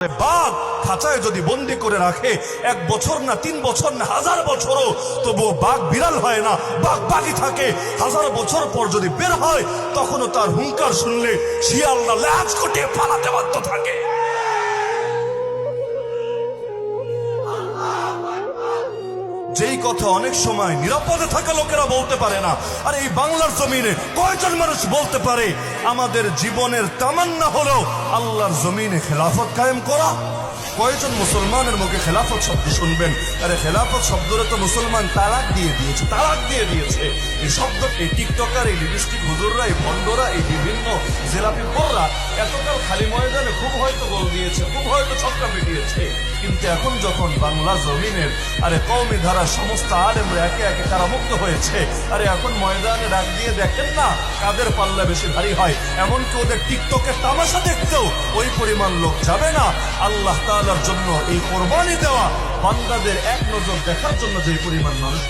বাঘ খাঁচায় যদি বন্দি করে রাখে, এক বছর না তিন বছর না হাজার বছরও, তবুও বাঘ বিড়াল হয় না, বাঘ বাঘই থাকে। হাজার বছর পর যদি বের হয়, তখনও তার হুঙ্কার শুনলে শিয়ালরা ল্যাজ কোটে পালাতে বাধ্য থাকে। যেই কথা অনেক সময় নিরাপদে থাকা লোকেরা বলতে পারে না। আর এই বাংলার জমিনে কয়জন মানুষ বলতে পারে, আমাদের জীবনের তামান্না হলো আল্লাহর জমিনে খেলাফত কায়েম করা। কয়েকজন মুসলমানের মুখে খেলাফত শব্দ শুনবেন? আরে খেলাফত শব্দরে তো মুসলমান তালাক দিয়ে দিয়েছে, তালাক দিয়ে দিয়েছে। এই শব্দ, এই টিকটকার, এই লিপস্টিক হুজুররা, এই ভণ্ডরা, এই বিভিন্ন জেলাপি পররা এতকাল খালি ময়দানে খুব হয়তো গোল দিয়েছে, খুব হয়তো ছক্কা পিটিয়েছে। কিন্তু এখন যখন বাংলা জমিনের, আরে কৌমি ধারা সমস্ত আলেমরা একে একে কারামুক্ত হয়েছে, আরে এখন ময়দানে ডাক দিয়ে দেখেন না কাদের পাল্লা বেশি ভারী হয়। এমনকি ওদের টিকটকে তামাশা দেখতেও ওই পরিমাণ লোক যাবে না। আল্লাহ তালার জন্য এই কোরবানি দেওয়া বান্দাদের এক নজর দেখার জন্য যে পরিমাণ মানুষ